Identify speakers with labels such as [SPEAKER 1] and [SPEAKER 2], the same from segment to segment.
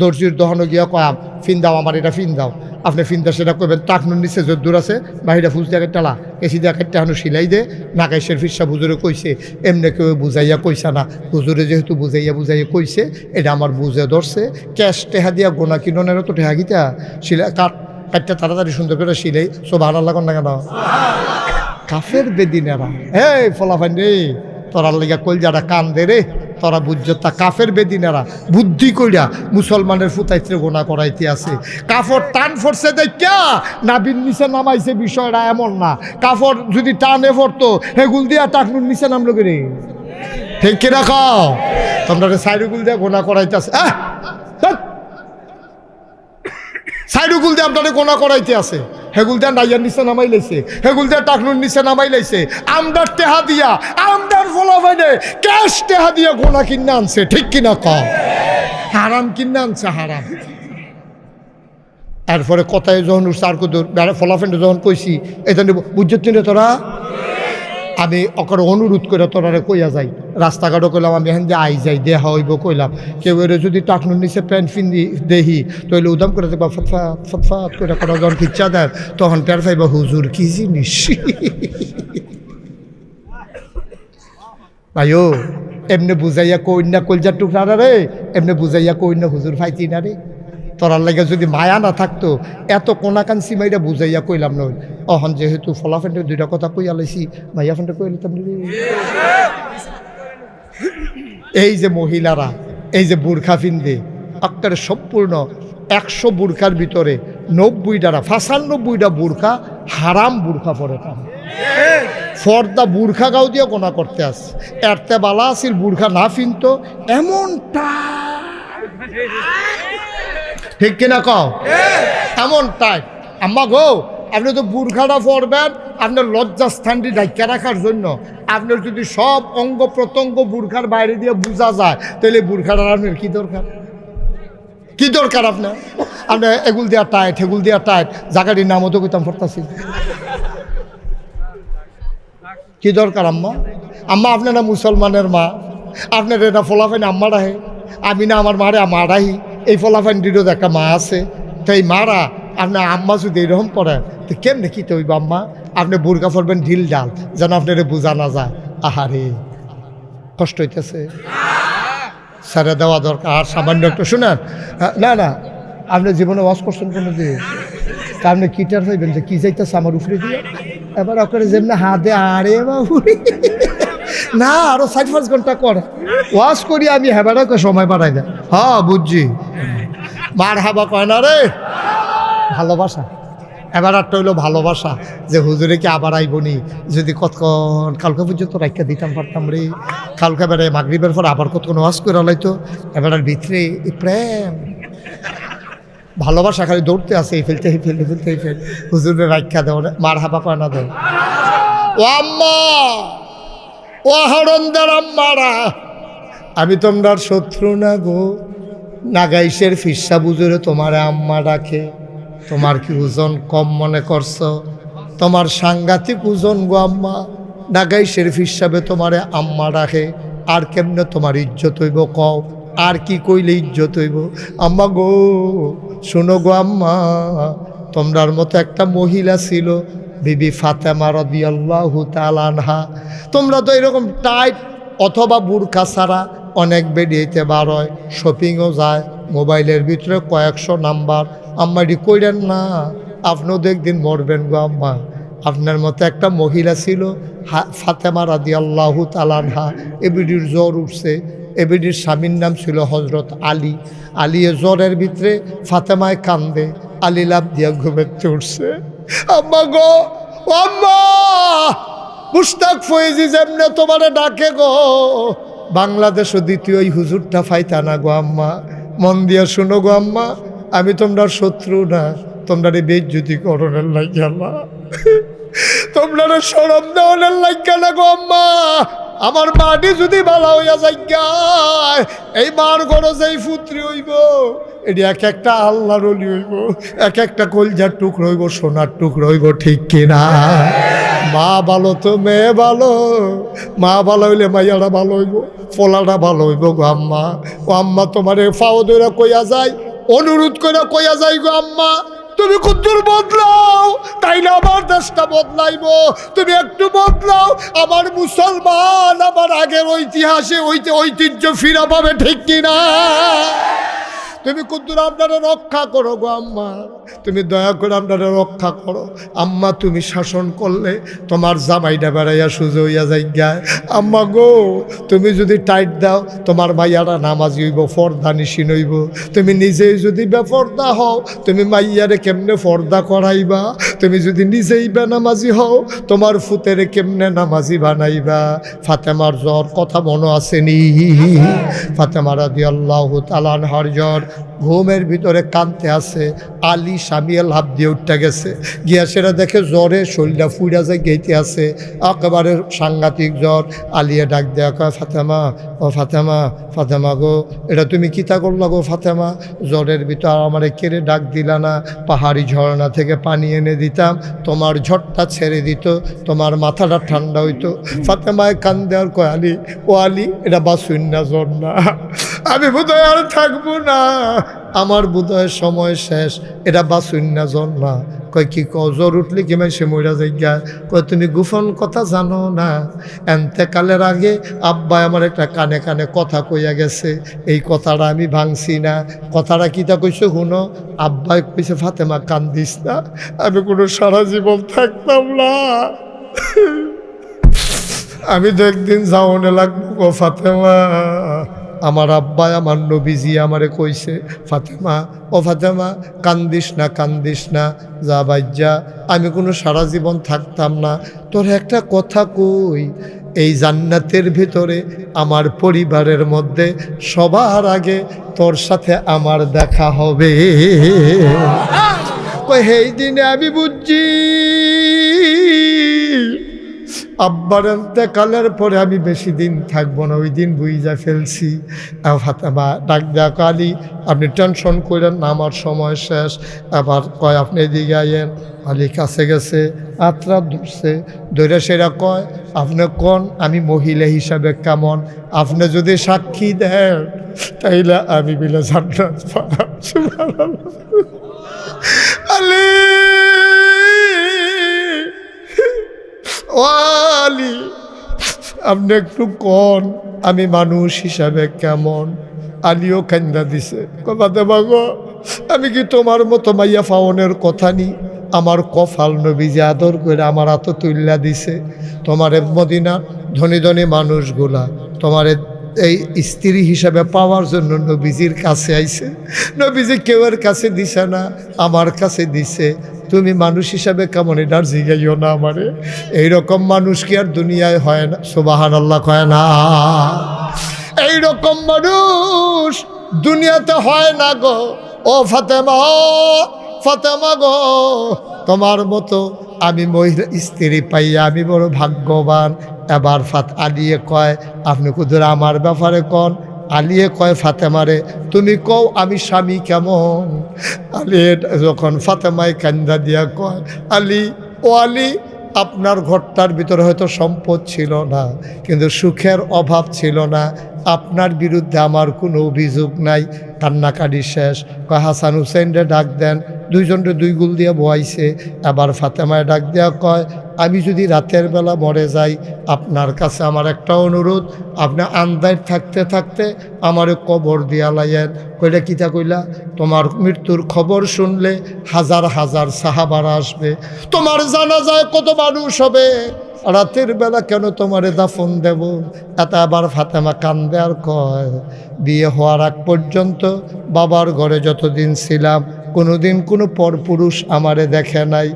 [SPEAKER 1] দর্জির দহনো গিয়া কয়াম ফিন দাও আমার এটা ফিন দাও। আপনি ফিন দাও সেটা করবেন টাকনুর নিচে যদ্দূর আছে বাহিরা ফুল দিয়ে টালা এসি দিয়ে একটা হানো সিলাই দে নাগাইশের ফিরসা বুজুরে কইছে এমনি কেউ বুঝাইয়া কইসা না। হুজুরে যেহেতু বুঝাইয়া বুঝাইয়া কইছে এটা আমার বুঝে ধরছে ক্যাশ টেহা দিয়া গোনা কিননের তো টেহা গিতা? সিলাই কাট কাটটা তাড়াতাড়ি সুন্দর করে সিলাই সব ভালো লাগান না কেন? কাফের বেদিনেরা। এই ফলাফান রে। তোরার লেগে কলজাটা কান দে রে। তোরা বুঝছ তা কাফের বেদিনেরা বুদ্ধি কইরা মুসলমানের ফুতাইত্রে গোনা করাইতে আছে। কাফর টান ফরছে দেখা নাবিন নিচে নামাইছে বিষয়টা এমন না। কাফর যদি টানে পড়তো হেগুল দিয়া টাকনুর নিচে নামলো রে? ঠিক কি রাখো তোমরা সাইডুগুল দিয়া গোনা করাইতে আছে। সাইডুগুল দিয়ে আপনাদের গোনা করাইতে আছে। হেগুল দিয়ে নাইয়ার নিচে নামাই লাইছে হেগুল টাকনুর নিচে নামাই লাইছে আমদার টেহা দিয়া, আমদার ফলা ফাইনে ক্যাশ টেহা দিয়া গোনা কিনা আনছে, ঠিক কিনা ক হারাম কিনে আনছে, হারাম। এরপরে কথায় যখন উঠছে আর কত ফলাফেন্ডে যখন কইছি, এটা বুঝছ তোরা? আমি অকর অনুরোধ করে তোরারে কইয়া যাই। রাস্তাঘাটও কইলাম, আমি এখান আই যাই, দেহা হইব কইলাম। কেউ এর যদি টাকনুর নিচে প্যান্ট ফিন্দি দেহি, তইলে উদাম করে দেখবা ফতফাত ফতফাত করে কোনো যখন খিচ্ছা দেয়, তখন টের পাইবা, হুজুর কি জিনিস? ভাইও এমনি বুঝাইয়া কই না কলজার টুকরা রে, এমনি বুঝাইয়া কই না হুজুর ফাইতি না রে। তোরার লাগে যদি মায়া না থাকতো, এত কোনাকান সিমাইটা বুঝাইয়া কইলাম নয়। অহন যেহেতু ফলাফেন্টে দুইটা কথা কইয়া লাইছি, মাইয়া ফেন্টে কইলে তো এই যে মহিলারা, এই যে বুর্খা ফিন্দে আক্তারে সম্পূর্ণ একশো বুর্খার ভিতরে নব্বই দ্বারা ফাঁসানব্বইটা বুর্খা হারাম বুর্খা পরে তার ফর্দা বুর্খা গাও দিয়ে গোনা করতে আস এরতে বালা আসিল বুর্খা না ফিনতো, এমনটা। ঠিক কিনা কও? এমন টাইপ আম্মা গো আপনি তো বুর্খাটা পরবেন আপনার লজ্জাস্থানটি ঢাক্কা রাখার জন্য। আপনার যদি সব অঙ্গ প্রত্যঙ্গ বুর্খার বাইরে দিয়ে বোঝা যায় তাহলে বুর্খাটার আপনার কি দরকার? কি দরকার আপনার? আপনি এগুল দেওয়া টাইট এগুল দেওয়া টাইট জায়গাটির নামও তো কইতাম পড়তাছি। কি দরকার আম্মা? আম্মা আপনার না মুসলমানের মা আপনার এটা ফলাফাইন আম্মা রাহে আমি না আমার মারে আমার রাহি এই ফলাফাইনটিরও একটা মা আছে। তো এই মারা আপনার আম্মা যদি এরকম পড়েন তো কেমনে কি তো আম্মা? আপনি বুর্গা পড়বেন ঢিল ডাল, যেন আপনার বোঝা না যায়। আহারে, কষ্ট হইতেছে। স্যারে দেওয়া দরকার। আর সামান্য একটু শুনেন। না না, আপনি জীবনে ওয়াশ করছেন কোনো দিয়ে তা আপনি কিটার হইবেন যে কি যাইতেছে আমার উপরে দিয়ে? এবার ওখানে যেমনি হাতে আরে বাবু। না আরও সাইড পাঁচ ঘণ্টা কর ওয়াশ করি আমি হেবারকে সময় বাড়াই দেয়। হ্যাঁ বুঝছি। মার হাবা কয় না রে? ভালোবাসা। এবার একটা হইল ভালোবাসা যে হুজুরে কি আবার আইবনি যদি কতক্ষণ কালকে পর্যন্ত রাখা দিতাম পারতাম রে। কালকে এবারে মাগরিবের পর আবার কতক্ষণ ওয়াজ করে লাইতো। এবার ভিতরে প্রেম। ভালোবাসা খালি দৌড়তে আসে এই ফেলতে এই ফেলতে ফেলতে এই ফেল হুজুরের রাখা দেও না, মার হাবা কয় না দেও ও আম্মা! ও হরন্দার আম্মারা। আমি তোমরার শত্রু না গো। নাগাইশের ফিসা বুজুরে তোমার আম্মা ডাকে। তোমার কি ওজন কম মনে করছ? তোমার সাংঘাতিক ওজন গো আম্মা। নাগাইশের ফিসাবে তোমারে আম্মা ডাকে। আর কেমনে তোমার ইজ্জত হইব কও? আর কি কইলে ইজ্জত হইব? আম্মা গো, শোনো গো আম্মা। তোমরার মতো একটা মহিলা ছিল। বিবি ফাতেমা রদিয়াল্লাহু তালানহা তোমরা তো এরকম টাইট অথবা বুরখা ছাড়া অনেক বেরিয়েতে বার হয়, শপিংও যায়, মোবাইলের ভিতরে কয়েকশো নাম্বার। আম্মাটি কইলেন না, আপনিও একদিন মরবেন গো আম্মা। আপনার মতো একটা মহিলা ছিল ফাতেমা রাদি আল্লাহ তালানহা এবিডির জ্বর উঠছে। এবিডির স্বামীর নাম ছিল হজরত আলী। আলী জ্বরের ভিতরে ফাতেমায় কান্দে। আলী লাভ দিয়া ঘুমেতে উঠছে। আম্মা গো, আম্মা! মুস্তাক ফয়েজি যেমনে তোমারে ডাকে গো। বাংলাদেশও দ্বিতীয় হুজুরটা ফাইতা না গো আম্মা। মন দিয়া শুনো গো আম্মা, আমি তোমরা শত্রু না। তোমরা বেজ্জুতি করণের লাগিয়া আল্লাহ। তোমরা সরম দেওয়ানের লাগিয়া না গো আম্মা? আমার মাটি যদি ভালো হইয়া যাই এই মার গড় যেই ফুত্রি হইব। এটি এক একটা আল্লাহর অলি হইব, এক একটা কলজার টুকরো হইব, সোনার টুকরো হইব, ঠিক কিনা মা ভালো তো, মেয়ে ভালো। মা ভালো হইলে মাইয়ারা ভালো হইব ফলাটা ভালো হইব গো আম্মা। ও আম্মা, তোমার ফাও ধরে কইয়া যায় অনুরোধ করে কইয়া যায় গো আম্মা। তুমি কুদ্দুর বদলাও তাইলে আমার দেশটা বদলাইব? তুমি একটু বদলাও, আমার মুসলমান আমার আগের ঐতিহাসে ঐতি- ঐতিহ্য ফিরা পাবে ঠিক কিনা? তুমি কুদ্দুর আপনারা রক্ষা করো গো আম্মা। তুমি দয়া করে আপনারা রক্ষা করো। আম্মা, তুমি শাসন করলে তোমার জামাইটা বেড়াইয়া সুজে হইয়া যাই গায় আম্মা গো, তুমি যদি টাইট দাও, তোমার মাইয়ারা নামাজি হইব, ফর্দা নিশিন হইব। তুমি নিজেই যদি বেফর্দা হও, তুমি মাইয়ারে কেমনে ফর্দা করাইবা? তুমি যদি নিজেই বেনামাজি হও, তোমার ফুতেরে কেমনে নামাজি বানাইবা? ফাতেমার জ্বর, কথা মনে আসেনি। ফাতেমা রাদি আল্লাহ তালানহার জ্বর ঘুমের ভিতরে কানতে আছে, আলী সামিয়া লাভ দিয়ে উঠতে গেছে। গিয়া সেটা দেখে জ্বরে শরীরটা ফুইরা যায়, গেইতে আছে। একেবারে সাংঘাতিক জ্বর। আলিয়া ডাক দেয়া কয়, ফাতেমা, ও ফাতেমা ফাতেমা গো, এটা তুমি কিতা করলা গো ফাতেমা? জ্বরের ভিতর আমারে কেড়ে ডাক দিলা না, পাহাড়ি ঝর্ণা থেকে পানি এনে দিতাম, তোমার ঝড়টা ছেড়ে দিত, তোমার মাথাটা ঠান্ডা হইতো। ফাতেমায় কান দেওয়ার কয়, আলী, ও আলী, এটা বাসুন্না জ্বর না। আমি বোধহয় আর থাকব না। আমার বোধহয় সময় শেষ। এটা বাসুন্না না কয় কি ক জ্বর উঠলে কি সে মরা যাই গা কয়, তুমি গোপন কথা জানো না। এন্তেকালের আগে আব্বা আমার একটা কানে কানে কথা কইয়া গেছে। এই কথাটা আমি ভাঙছি না। কথাটা কিতা কইছে শুনো? আব্বাই কইছে, ফাতেমা, কান্দিস না। আমি কোনো সারা জীবন থাকতাম না। আমি তো একদিন যাওনে লাগবো গো ফাতেমা। আমার আব্বা, আমার নবীজি আমারে কইছে, ফাতেমা, ও ফাতেমা, কান্দিস না কান্দিস না, যা বাইজা আমি কোনো সারা জীবন থাকতাম না। তোর একটা কথা কই, এই জান্নাতের ভিতরে আমার পরিবারের মধ্যে সবার আগে তোর সাথে আমার দেখা হবে। কই সেই দিনে আমি বুঝছি আব্বার কালের পরে আমি বেশি দিন থাকব না, ওই দিন বুঝা ফেলছি। ফাতেমা ডাক দেয়া কালি, আপনি টেনশন করেন না, আমার সময় শেষ। আবার কয়, আপনি এদিকে আইয়েন আলী কাছে গেছে, আত্রা ধরছে ধরে সেরা কয়, আপনি কোন? আমি মহিলা হিসাবে কেমন? আপনি যদি সাক্ষী দেন, তাইলে আমি বিলে জান্নাত। আলী ও আলী, আপনি একটু কন? আমি মানুষ হিসাবে কেমন? আলিও কান্দা দিছে। কথাতে বাগো, আমি কি তোমার মতো মাইয়া ফাওনের কথা নি? আমার কফাল নবী যে আদর করে আমার এত তুল্লা দিছে। তোমার মদিনা ধনী ধনী মানুষগুলা, তোমার এই স্ত্রী হিসাবে পাওয়ার জন্য নবীজির কাছে আইছে। নবীজি কেউর কাছে দিছে না, আমার কাছে দিছে। তুমি মানুষ হিসাবে কেমন এটার জিগাইও না আমারে। এইরকম মানুষ কি আর দুনিয়ায় হয় না? সুবাহান আল্লাহ কয় না। এইরকম মানুষ দুনিয়াতে হয় না গো। ও ফাতেমা ফাতেমা গো, তোমার মতো আমি মহিলা স্ত্রী পাইয়া আমি বড় ভাগ্যবান। এবার ফাত আলিয়ে কয়, আপনি কুদুর আমার ব্যাপারে কন? আলিয়ে কয়, ফাতেমারে, তুমি কও আমি স্বামী কেমন? আলী যখন ফাতেমায় কান্দা দিয়া কয়, আলী, ও আলী, আপনার ঘরটার ভিতরে হয়তো সম্পদ ছিল না, কিন্তু সুখের অভাব ছিল না। আপনার বিরুদ্ধে আমার কোনো অভিযোগ নাই। কান্নাকাটি শেষ। কয়, হাসান হুসেনরে ডাক দেন। দুইজনরে দুই গুল দিয়ে বয়াইছে। আবার ফাতেমায় ডাক দেওয়া কয়, আমি যদি রাতের বেলা মরে যাই, আপনার কাছে আমার একটা অনুরোধ। আপনি আন্দায় থাকতে থাকতে আমারে কবর দিয়া লাইয়েন। কইলে কিতা কইলা? তোমার মৃত্যুর খবর শুনলে হাজার হাজার সাহাবারা আসবে। তোমার জানা যায় কত মানুষ হবে? রাতের বেলা কেন তোমারে দাফন দেব? এত আবার ফাতেমা কান্দে আর কয়, বিয়ে হওয়ার আগ পর্যন্ত বাবার ঘরে যতদিন ছিলাম, কোনোদিন কোনো পরপুরুষ আমারে দেখে নাই।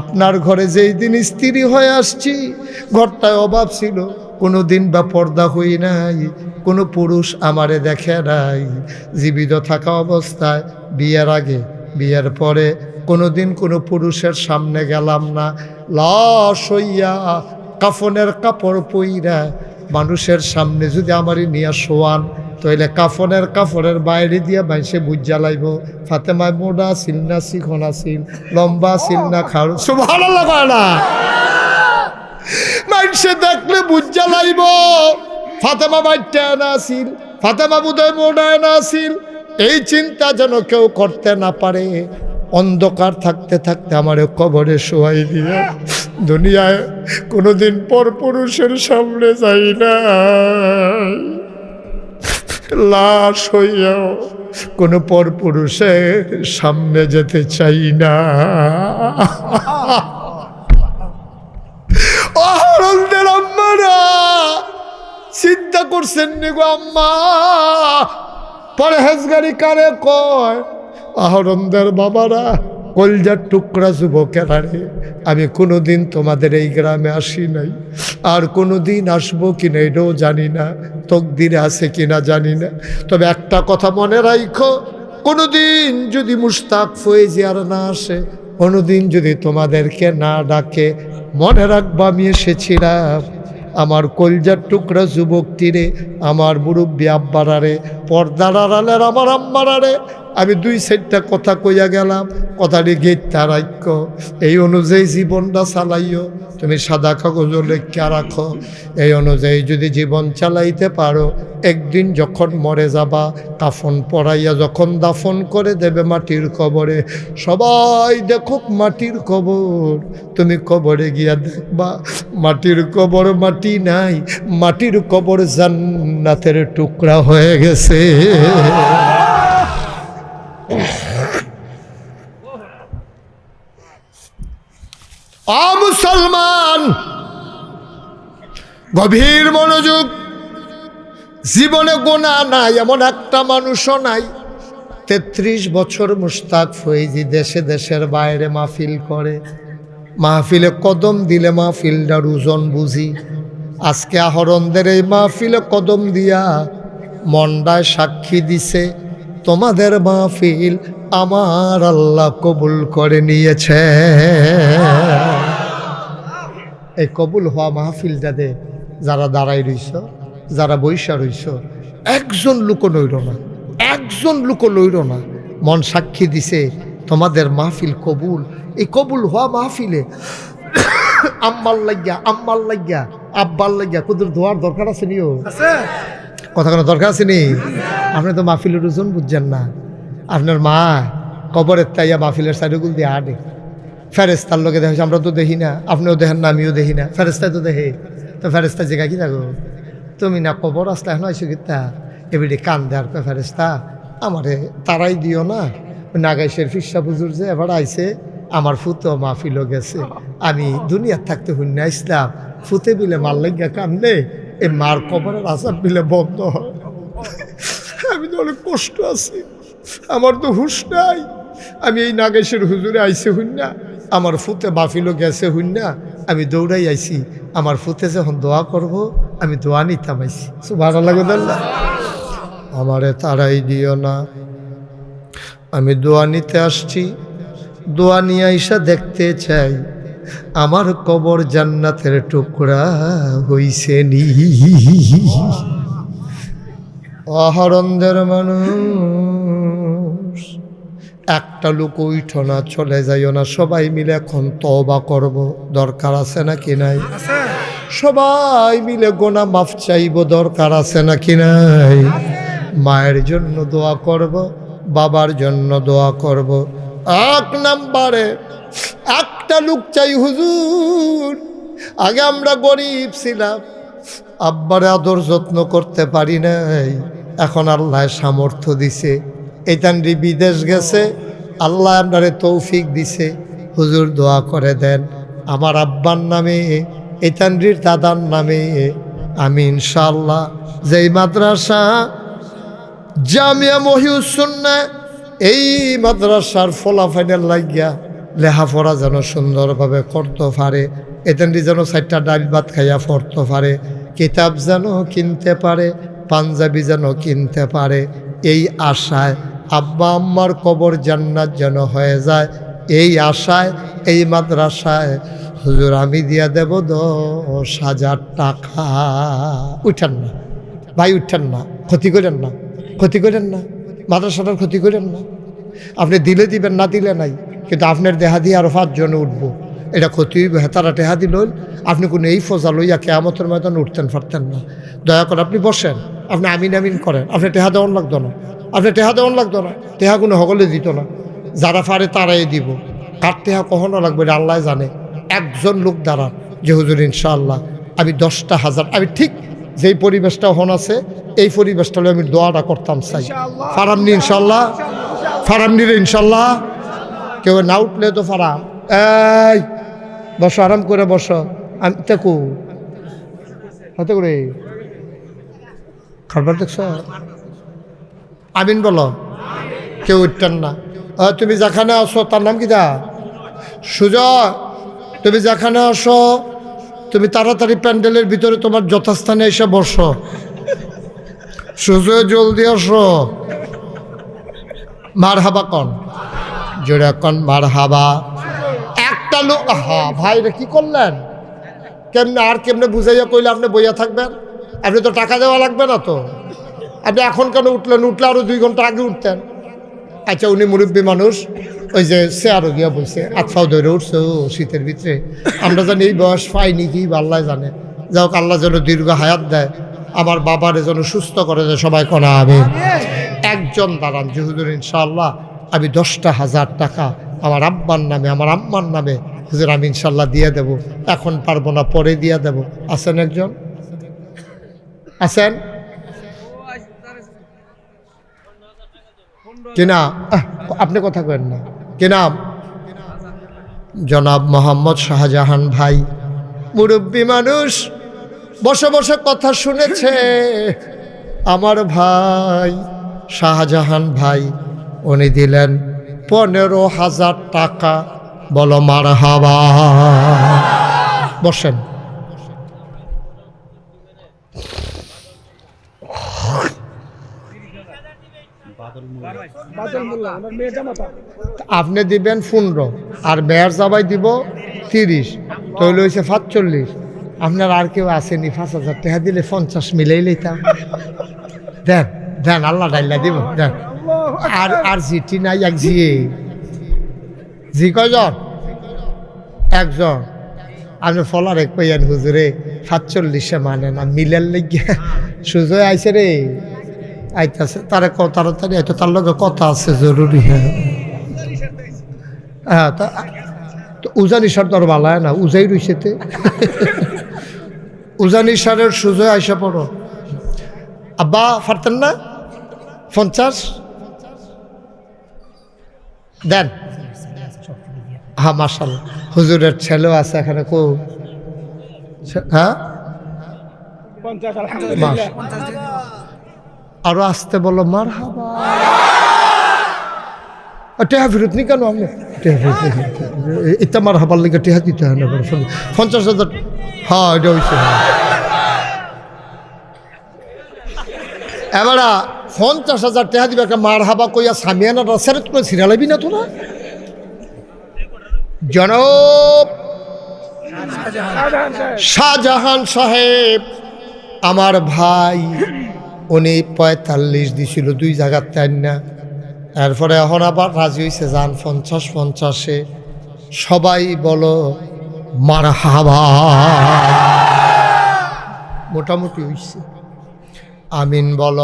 [SPEAKER 1] আপনার ঘরে যেই দিন স্ত্রী হয়ে আসছি, ঘরটায় অভাব ছিল কোনো দিন বা পর্দা হই নাই, কোনো পুরুষ আমারে দেখে নাই। জীবিত থাকা অবস্থায় বিয়ের আগে, বিয়ের পরে কোনোদিন কোনো পুরুষের সামনে গেলাম না। লাশ হইয়া কাফনের কাপড় পইরা মানুষের সামনে যদি আমারই নিয়ে শোয়ান তাইলে কাফনের কাপড়ের বাইরে দিয়া বাইসে বুঝ জ্বালাইব ফাতেমায় মোড়া ছিল না শিখন আছিল লম্বা ছিল না, খাড়, সুবহানাল্লাহ কয় না। মানুষে দেখলে বুঝা লাইব, ফাতেমা বাইটা না আসিল ফাতেমা বুধয় মোড়ায় না আসিল এই চিন্তা যেন কেউ করতে না পারে। অন্ধকার থাকতে থাকতে আমার কবরে শোয়াই দিয়ে, দুনিয়ায় কোনোদিন পর পুরুষের সামনে যাই না লাশ হইয়াও কোনো পর পুরুষের সামনে যেতে চাই না। অহরণদের আম্মারা, চিন্তা করছেন নি গো আম্মা? পরহেজগারি কারে কয়? আহরণদের বাবারা, কলজার টুকরা যুবকেরা রে, আমি কোনোদিন তোমাদের এই গ্রামে আসি নাই। আর কোনো দিন আসব কিনা এটাও জানি না, তকদিরে আছে কিনা জানি না। তবে একটা কথা মনে রাখো কোনোদিন যদি মুস্তাক আর না আসে, কোনোদিন যদি তোমাদেরকে না ডাকে, মনে রাখব আমি এসেছিলাম। আমার কলজার টুকরা যুবকটিরে আমার মুরব্বী আব্বারারে পর্দার আড়ালের আমার আম্মারারে আমি দুই সাইডটা কথা কইয়া গেলাম, কথাটি গেটটা রাখ্য এই অনুযায়ী জীবনটা চালাইও, তুমি সাদা কাগজ লেখা রাখো। এই অনুযায়ী যদি জীবন চালাইতে পারো, একদিন যখন মরে যাবা, কাফন পরাইয়া যখন দাফন করে দেবে মাটির কবরে, সবাই দেখুক মাটির কবর। তুমি কবরে গিয়া দেখবা, মাটির কবর মাটি নাই, মাটির কবর জান্নাতের টুকরা হয়ে গেছে। মুসলমান। গভীর মনোযোগ। জীবনে গোনা নাই, এমন একটা মানুষও নাই। তেত্রিশ বছর মুস্তাক ফৈজি দেশে দেশের বাইরে মাহফিল করে। মাহফিলে কদম দিলে মাহফিলটার ওজন বুঝি। আজকে আহরণদের এই মাহফিলে কদম দিয়া মন্ডায় সাক্ষী দিছে, তোমাদের মাহফিল আমার আল্লাহ কবুল করে নিয়েছে। এই কবুল হওয়া মাহফিলটাতে যারা দাঁড়াই রইছ যারা বৈশা রইছ একজন লোক নইর না একজন লোক লইর না। মন সাক্ষী দিছে তোমাদের মাহফিল কবুল। এই কবুল হওয়া মাহফিলে আম্মার লাগিয়া আম্মার লাগিয়া আব্বার লাগিয়া কুদুর ধোয়ার দরকার আছে নিও? কথা কোনো দরকার আছে নি? আপনি তো মাহফিলের ওজন বুঝছেন না। আপনার মা কবরের তাইয়া মাহফিলের সাইডগুল দিয়ে আডে ফেরেস্তার লোকে দেখেছি আমরা তো দেখি না, আপনিও দেখেন না, আমিও দেখি না। ফেরেস্তায় তো দেখে। তো ফেরেস্তা জায়গা কি থাকো? তুমি না কবর আসলে এখন আইসো কিতা? এবারে কান দেওয়ার কয় ফেরেস্তা আমারে তারাই দিও না। নাগাইশের ফিসা বুজুর যে এবার আইসে আমার ফুতো মাহফিলও গেছে। আমি দুনিয়ার থাকতে হুন্না ইসলাম। ফুতে বিলে মার লাগিয়া কান্দে এই মার কবরের আসার বিলে বন্ধ হয়। আমি তো অনেক কষ্ট আছি। আমার তো হুশ নাই। আমি এই নাগেশের হুজুরে আইসে হুন্না আমার ফুতে বাফিলো গেছে হুন্না আমি দৌড়াই আইছি। আমার ফুতে যখন দোয়া করব, আমি দোয়া নিতাম আইছি। ভালো লাগে না। আমারে তারাই দিও না। আমি দোয়া নিতে আসছি। দোয়া নিয়ে আইসা দেখতে চাই। আমার কবর জান্নাতের টুকরা হইছে নি। অহরন্ধের মানুষ। একটা লোক উঠ না চলে যাইও না সবাই মিলে এখন তবা করব। দরকার আছে নাকি নাই? সবাই মিলে গোনা মাফ চাইব দরকার আছে নাকি নাই? মায়ের জন্য দোয়া করব বাবার জন্য দোয়া করব। এক নাম্বারে একটা লোক চাই হুজুর। আগে আমরা গরিব ছিলাম আব্বারে আদর যত্ন করতে পারি নাই। এখন আল্লাহ সামর্থ্য দিছে। এইতানরি বিদেশ গেছে। আল্লাহ আপনারে তৌফিক দিছে। হুজুর দোয়া করে দেন। আমার আব্বার নামে এইতানরির দাদার নামে। আমি ইনশাল্লাহ যেই মাদ্রাসা, জামিয়া মহিউসুন্না এই মাদ্রাসার ফলাফাইনের লাগিয়া লেহাপড়া যেন সুন্দরভাবে করতে পারে। এতেনটি যেন চারটা ডাল ভাত খাইয়া পড়তে পারে। কিতাব যেন কিনতে পারে, পাঞ্জাবি যেন কিনতে পারে। এই আশায় আব্বা আম্মার কবর জান্নাত যেন হয়ে যায়। এই আশায়, এই মাদ্রাসায় হুজুর আমি দিয়া দেব দশ হাজার টাকা। উঠেন না। ভাই, উঠেন না। ক্ষতি করেন না। ক্ষতি করেন না। মাদ্রাসাটার ক্ষতি করেন না। আপনি দিলে দিবেন, না দিলে নাই। কিন্তু আপনার দেহা দিয়ে আরও পাঁচজনে উঠবো। এটা ক্ষতি হইব হেতারা টেহা দিল। আপনি কোনো এই ফজা লইয়া কেয়ামতের ময়দান উঠতেন পারতেন না। দয়া করে আপনি বসেন। আপনি আমিন আমিন করেন। আপনি টেহা দেওয়ান লাগতো না। আপনি টেহা দেওয়ান লাগতো না। টেহা কোনো সকলে দিত না। যারা পারে তারাই দিব। কার টেহা কখনো লাগবে এটা আল্লাহ জানে। একজন লোক দ্বারা যে হুজুর ইনশাআল্লাহ আমি দশটা হাজার আমি ঠিক যেই পরিবেশটা হন আছে এই পরিবেশটা আমি দোয়াটা করতাম চাই। ফারামনি ইনশাল্লাহ ফারামনি রে ইনশাল্লাহ কেউ না উঠলে তো ফারাম। এই! বসো, আরাম করে বসো। আমি দেখো হাতে করে। খাবার দেখছ? আমিন বলো। কেউ উঠতেন না। তুমি যেখানে আসো তার নাম কি দা? সুজয় তুমি যেখানে আসো তুমি তাড়াতাড়ি প্যান্ডেলের ভিতরে তোমার যথাস্থানে এসে বসো। সুজয়, জলদি আসো। মার হাবা কন। জোরে কন মার হাবা একটা লোক হা ভাই রে, কি করলেন? কেমনে, আর কেমনে বুঝাইয়া কইলে আপনি বইয়া থাকবেন? আপনি তো টাকা দেওয়া লাগবে না তো। আপনি এখন কেন উঠলেন? উঠলে আরও দুই ঘণ্টা আগে উঠতেন। আচ্ছা উনি মুরব্বী মানুষ। ওই যে সে আরও গিয়া বইছে আতফাও ধরে উঠছে, ও শীতের ভিতরে। আমরা জানি এই বয়স পাইনি কি, আল্লাহ জানে। যাই হোক, আল্লাহ যেন দীর্ঘ হায়াত দেয়। আমার বাবারে যেন সুস্থ করে দেয়, সবাই কনা আমি একজন দাঁড়ান যে হুজুর, ইনশাআল্লাহ। আমি দশটা হাজার টাকা আমার আব্বার নামে, আমার আম্মার নামে হুজুর আমি ইনশাল্লাহ দিয়ে দেব। এখন পারব না, পরে দিয়ে দেব। আছেন একজন? আছেন? কিনা আপনি কথা কেন না। কি নাম? জনাব মোহাম্মদ শাহজাহান ভাই। মুরব্বী মানুষ, বসে বসে কথা শুনেছে। আমার ভাই শাহজাহান ভাই, উনি দিলেন পনেরো হাজার টাকা। বলো মার হাবা বসেন। আপনি দিবেন পনেরো, আর মেয়ের জাবাই দিব তিরিশ, তৈল হয়েছে সাতচল্লিশ। আপনার আর কেউ আসেনি, পাঁচ হাজার টাকা দিলে পঞ্চাশ মিলেই লইতাম। দেন দেন, আল্লাহ ডাইলা দিব, দেন। আর আর জিটি নাই এক জিয়ে জি কয়জন? একজন। আপনি ফলার এক কইয়ান হুজুরে, সাতচল্লিশে মানে না, মিলের লেগে। সুজয় আইছে রে। আইতাছে, তারে ক তাড়াতাড়ি আইতো, তার লগে কথা আছে, জরুরি হ্যাঁ। হ্যাঁ তা উজানি সার তো আর বালায় না, উজাই রইছেতে উজানি সারের সুজয় আইসা পড়ো। আব্বা পারতেন না? পঞ্চাশ? দেন। হ্যাঁ মার্শাল হুজুরের ছেলেও আছে এখানে কো? হ্যাঁ? আরও আসতে বলো মার হাবা টেহা ফেরত নি কেন ফেরত এটা মার হাবার লেগে টেহা দিতে হয় না পঞ্চাশ হাজার হ্যাঁ এটা হয়েছে এবারা পঞ্চাশ হাজার টেহা দিবে একটা মার হাবা কইয়া সামিয়ানাটা সেরেত করে সিরিয়ালাবি না তোরা জনব শাহজাহান সাহেব, আমার ভাই, উনি পঁয়তাল্লিশ দিছিল দুই জায়গার তাই না। এরপরে এখন আবার রাজি হয়েছে যান পঞ্চাশ পঞ্চাশে। সবাই বলো, মার হাবা। মোটামুটি হইছে। আমিন বল।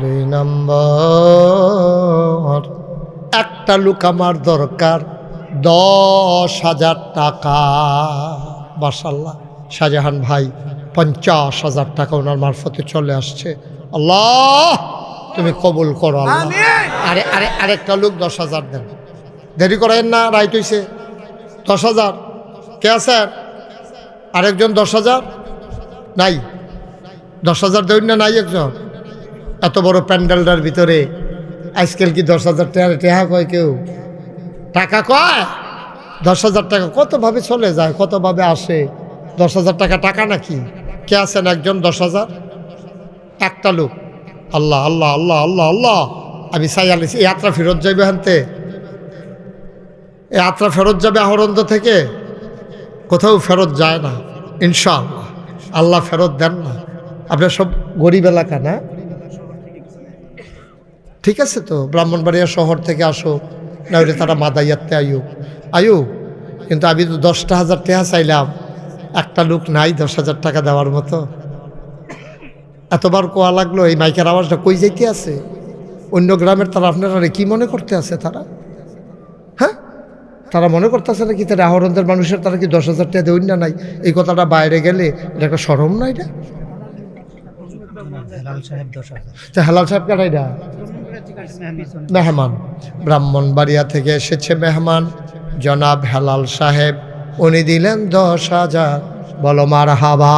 [SPEAKER 1] দুই নম্বর একটা লোক আমার দরকার দশ হাজার টাকা। মাসাল্লাহ শাহজাহান ভাই পঞ্চাশ হাজার টাকা ওনার মারফতে চলে আসছে। আল্লাহ তুমি কবুল করো আল্লাহ। আরে আরে আরেকটা লোক দশ হাজার দেন। দেরি করেন না রাইট হইছে। দশ হাজার। কে আছেন আরেকজন দশ হাজার? নাই। দশ হাজার দেবেন না নাই একজন? এত বড় প্যান্ডেলটার ভিতরে। আজকাল কি দশ হাজার টাকা টেহা কয় কেউ? টাকা কয়? দশ হাজার টাকা কতভাবে চলে যায়, কতভাবে আসে? দশ হাজার টাকা টাকা নাকি? কে আছেন একজন দশ হাজার? একটা লোক। আল্লাহ আল্লাহ আল্লাহ আল্লাহ আল্লাহ। আমি চাই আলিছি এই যাত্রা ফেরত যাইবে হানতে। এই যাত্রা ফেরত যাবে আহরন্দ থেকে। কোথাও ফেরত যায় না, ইনশাআল্লাহ। আল্লাহ ফেরত দেন না। আপনার সব গরিব এলাকা না? ঠিক আছে তো, ব্রাহ্মণবাড়িয়া শহর থেকে আসো না ওইটা তারা মাদাইয়াতে আয়ু আয়ু কিন্তু আমি তো দশটা হাজার টাকা চাইলাম, একটা লোক নাই দশ হাজার টাকা দেওয়ার মতো। এতবার কোয়া লাগল, এই মাইকের আওয়াজটা কই যাইতে আছে? অন্য গ্রামের তারা আপনারা কি মনে করতে আছে তারা? হ্যাঁ? তারা মনে করতেছে নাকি তারা আহরণদের মানুষের তারা কি দশ হাজার টাকা দেউন না নাই? এই কথাটা বাইরে গেলে এটা একটা সরম না এটা?
[SPEAKER 2] হেলাল সাহেব
[SPEAKER 1] কাটাই না মেহমান। ব্রাহ্মণবাড়িয়া থেকে এসেছে মেহমান। জনাব হেলাল সাহেব, উনি দিলেন দশ হাজার। বলো মার হাবা